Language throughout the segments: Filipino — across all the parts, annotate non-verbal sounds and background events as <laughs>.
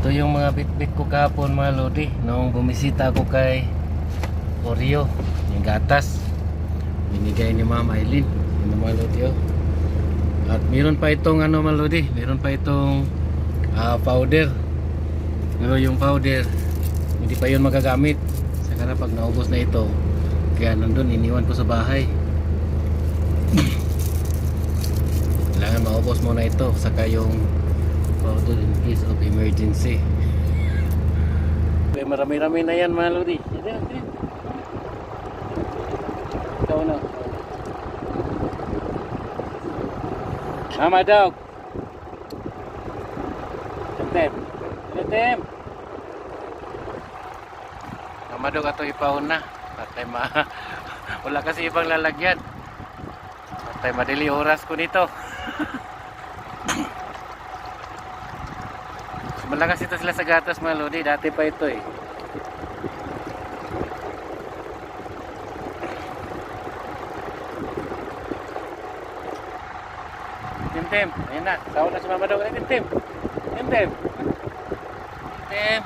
Ito yung mga bit-bit ko kahapon mga lodi. Nung bumisita ako kay Oreo, yung gatas. Binigay ni Ma'am Aileen. Yung mga lodi oh. At meron pa itong ano mga lodi. Meron pa itong ah, powder. Pero yung powder, hindi pa yun magagamit. Saka na pag naubos na ito, kaya nandun iniwan ko sa bahay. <clears throat> Kailangan maubos muna ito. Saka yung powder in case of emergency. Okay, marami-rami na yan mga lodi. Ikaw na. Mama dog. Tem. Tem. Mama dog ato ipahon na. Patay ma. <laughs> Wala kasi ibang lalagyan. Patay madili oras ko nito. <laughs> Malakas ito sila sa gatas mga lodi. Dati pa ito eh. Tim Tim, ayun na. Tawag na si Mama Dog. Ay, Tim Tim. Tim Tim. Tim.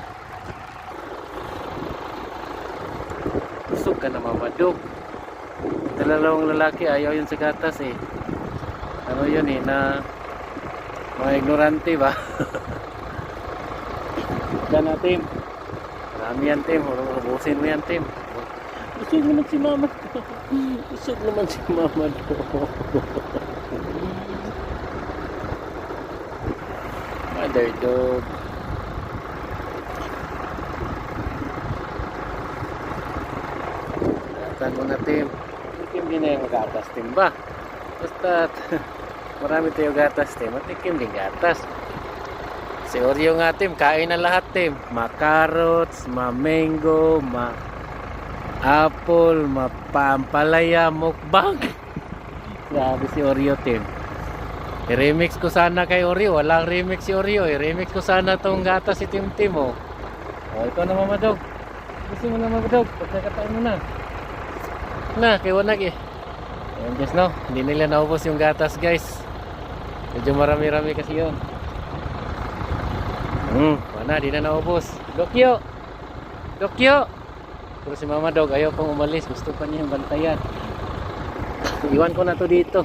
Busog ka na Mama Dog. Dalalawang lalaki ayaw yun sa gatas eh. Ano yun eh na mga ignorante ba? <laughs> Yan na Tim. Marami yan Tim. Ubusin mo yan Tim. Busog naman si Mama Dog. Busog naman si Mama. Mother dog. Ingatan mo na, Tim. Tikim din na yung gatas, Tim ba? Basta, <laughs> marami tayo gatas, Tim. Matikim din gatas. Si Oreo nga, Tim. Kain na lahat, Tim. Ma carrots, ma mango, ma apple, ma pampalaya, mukbang. <laughs> Grabe si Oreo, Tim. I-remix ko sana kay Oreo. Walang remix si Oreo. I-remix ko sana tong gatas si Tim Tim oh. Oh, ikaw na mamadog. Gusto mo na mamadog. Pagkakatain mo na. Na, kay Wanag eh. Ayan guys no. Hindi nila naubos yung gatas guys. Medyo marami-rami kasi yun. Hmm, wala, di na naubos. Dokyo! Dokyo! Pero si Mama Dog ayaw pang umalis. Gusto pa niya yung bantayan. Iwan ko na to dito.